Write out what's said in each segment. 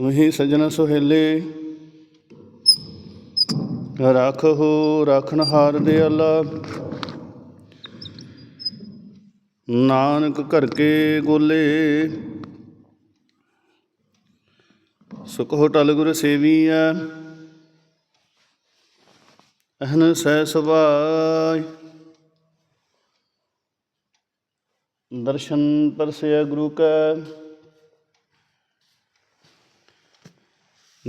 ਤੁਮਹੀ ਸਜਣ ਸੁਹੇਲੇ। ਰੱਖੋ ਰੱਖਣ ਹਾਰ ਦੇ ਅੱਲਾ। ਨਾਨਕ ਘਰ ਕੇ ਗੋਲੇ। ਸੁਖ ਹੋਟਲ ਗੁਰ ਸੇਵੀਐ। ਅਹਨ ਸਹਿ ਸੁਭਾਇ ਦਰਸ਼ਨ ਪਰਸਿਆ ਗੁਰੂ ਕੈ।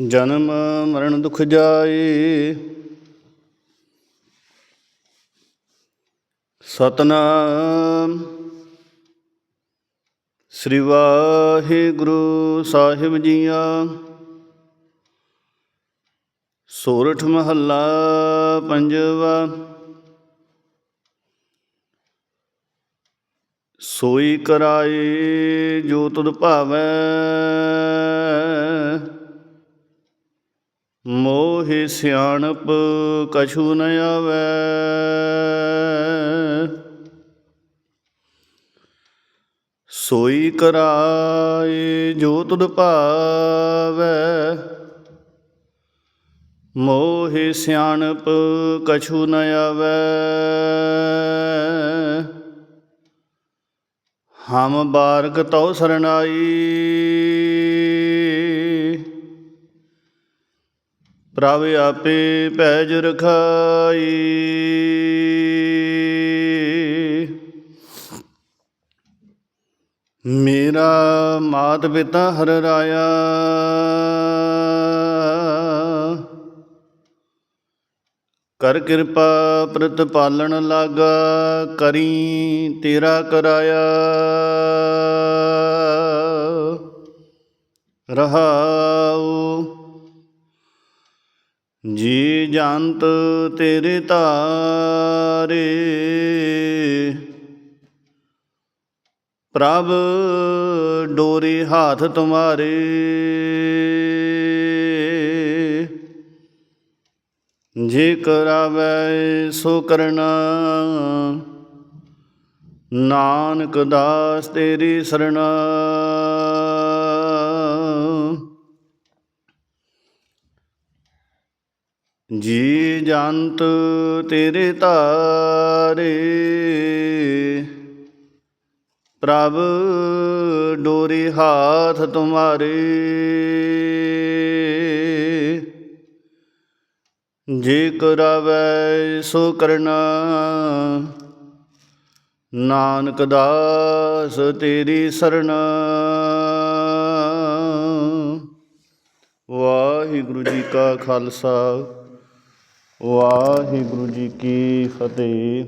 ਜਨਮ ਮਰਨ ਦੁਖ ਜਾਏ। ਸਤਨਾਮ। ਸ੍ਰੀ ਵਾਹਿਗੁਰੂ ਸਾਹਿਬ ਜੀਆ। ਸੋਰਠ ਮਹੱਲਾ ਪੰਜਵਾ। ਸੋਈ ਕਰਾਏ ਜੋ ਤੁਧ ਭਾਵੈ। ਮੋਹਿ ਸਿਆਣਪ ਕਛੂ ਨ ਆਵੈ। ਸੋਈ ਕਰਾਏ ਜੋ ਤੁਧ ਭਾਵੈ। ਮੋਹਿ ਸਿਆਣਪ ਕਛੂ ਨ ਆਵੈ। ਹਮ ਬਾਰਕ ਤਉ ਸਰਣਾਈ। ਪ੍ਰਭ ਆਪੇ ਪੈਜ ਰਖਾਈ। ਮੇਰਾ ਮਾਤ ਪਿਤਾ ਹਰ ਰਾਇਆ। ਕਰ ਕਿਰਪਾ ਪ੍ਰਤ ਪਾਲਣ ਲਾਗਾ, ਕਰੀ ਤੇਰਾ ਕਰਾਇਆ। ਰਹਾਉ ਜੀ ਜੰਤ ਤੇਰੇ ਤਾਰੇ, ਪ੍ਰਭ ਡੋਰੇ ਹਾਥ ਤੁਮਾਰੇ, ਜੇ ਕਰਾਵੈ ਸੋ ਕਰਨਾ, ਨਾਨਕ ਦਾਸ ਤੇਰੀ ਸਰਣਾ। ਜੀ ਜੰਤ ਤੇਰੇ ਤਾਰੇ, ਪ੍ਰਭ ਡੋਰੀ ਹਾਥ ਤੁਮਾਰੇ। ਜੇ ਕਰਾਵੈ ਸੋ ਕਰਨਾ, ਨਾਨਕ ਦਾਸ ਤੇਰੀ ਸਰਣਾ ਵਾਹਿਗੁਰੂ ਜੀ ਕਾ ਖਾਲਸਾ। ਵਾਹਿਗੁਰੂ ਜੀ ਕੀ ਫਤਿਹ।